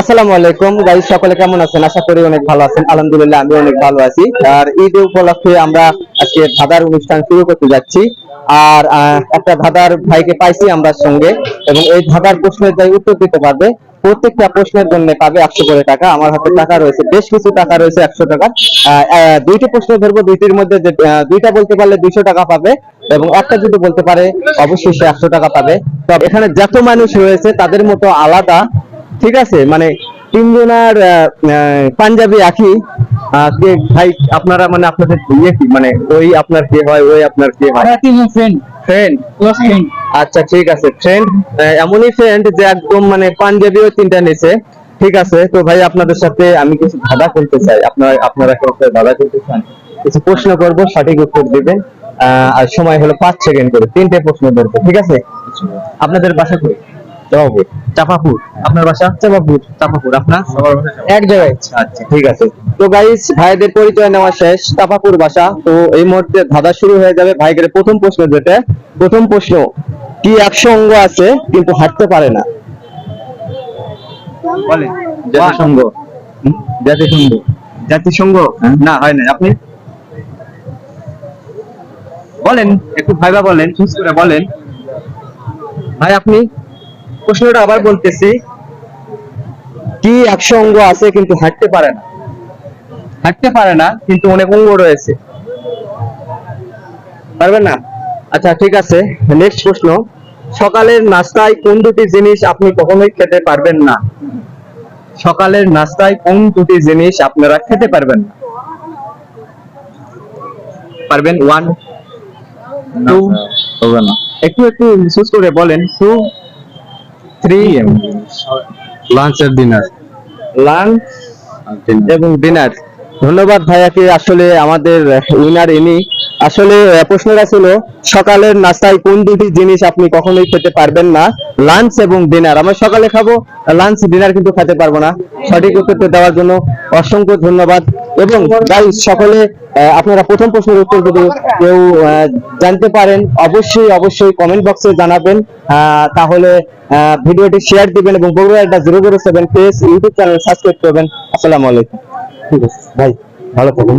আসসালামু আলাইকুম। গাইস সকলে কেমন আছেন? আশা করি অনেক ভালো আছেন। আলহামদুলিল্লাহ আমি অনেক ভালো আছি। আর ঈদ উপলক্ষে আমরা আজকে ধাঁধার অনুষ্ঠান শুরু করতে যাচ্ছি। আর একটা ধাঁধার ভাইকে পাইছি আমরা সঙ্গে। এবং এই ধাঁধার প্রশ্নের যাই উত্তর দিতে পারবে। প্রত্যেকটা প্রশ্নের জন্য পাবে একশো করে টাকা। আমার হাতে টাকা রয়েছে বেশ কিছু টাকা রয়েছে একশো টাকা দুইটি প্রশ্ন ধরবো। দুইটির মধ্যে যে, দুইটা বলতে পারলে দুইশো টাকা পাবে এবং একটা যদি বলতে পারে অবশ্যই সে একশো টাকা পাবে। তো এখানে যত মানুষ রয়েছে তাদের মতো আলাদা ঠিক আছে মানে তিনজনার পাঞ্জাবি আঁকি কে ভাই আপনারা মানে আপনাদের ইয়ে কি মানে ওই আপনার কে হয় ওই আপনার কে হয়? তিনজন ফ্রেন্ড ফ্রেন্ড ক্লোজ ফ্রেন্ড আচ্ছা ঠিক আছে ফ্রেন্ড এমনই ফ্রেন্ড যে একদম মানে পাঞ্জাবিও তিনটা নিছে। ঠিক আছে তো ভাই আপনাদের সাথে আমি কিছু ধাঁধা করতে চাই। আপনারা আপনারা কেউ ধাঁধা করতে চান? কিছু প্রশ্ন করব সঠিক উত্তর দিবেন। আহ, আর সময় হলো পাঁচ সেকেন্ড করে তিনটে প্রশ্ন ধরবো ঠিক আছে? আপনাদের বাসা কই চাপাপুর। চাপাপুর। আপনার বাসা? চাপাপুর। চাপাপুর। আপনার? এক জায়গায়। আচ্ছা ঠিক আছে। তো গাইস ভাইদের পরিচয় নেওয়া শেষ। তাপাপুর বাসা। তো এই মুহূর্তে ধাঁধা শুরু হয়ে যাবে ভাইদের প্রথম প্রশ্ন যেটা। প্রথম প্রশ্ন কি একশো অঙ্গ আছে কিন্তু হাঁটতে পারে না? বলে জাতিসংঘ। জাতিসংঘ। জাতিসংঘ? না হয় না আপনি? বলেন একটু ভাইবা বলেন চুজ করে বলেন। ভাই আপনি? প্রশ্নটা আবার বলতেছি কি একশো অঙ্গ আছে কিন্তু হাঁটতে পারে না হাঁটতে পারে না কিন্তু অনেক অঙ্গ রয়েছে পারবেন না আচ্ছা ঠিক আছে নেক্সট প্রশ্ন সকালের নাস্তায় কোন দুটি জিনিস আপনি কখনোই খেতে পারবেন না সকালের নাস্তায় কোন দুটি জিনিস আপনারা খেতে পারবেন না পারবেন ওয়ান টু হবে না একটু একটু চুজ করে বলেন টু থ্রি লাঞ্চ আর ডিনার লাঞ্চ এবং ডিনার ধন্যবাদ ভাইয়াকে আসলে আমাদের উইনার ইনি। আসলে প্রশ্নটা ছিল সকালের নাস্তায় কোন দুটি জিনিস আপনি কখনোই খেতে পারবেন না? লাঞ্চ এবং ডিনার আমরা সকালে খাব লাঞ্চ ডিনার কিন্তু খেতে পারব না। সঠিক উত্তরটা দেওয়ার জন্য অসংখ্য ধন্যবাদ। এবং গাইস সকলে আহ, আপনারা প্রথম প্রশ্নের উত্তর যদি কেউ আহ, জানতে পারেন অবশ্যই অবশ্যই কমেন্ট বক্সে জানাবেন। আহ, তাহলে আহ, ভিডিওটি শেয়ার দিবেন এবং বগুড়া একটা zero zero seven page YouTube channel subscribe করবেন। আসসালামু আলাইকুম। ঠিক আছে ভাই ভালো থাকুন।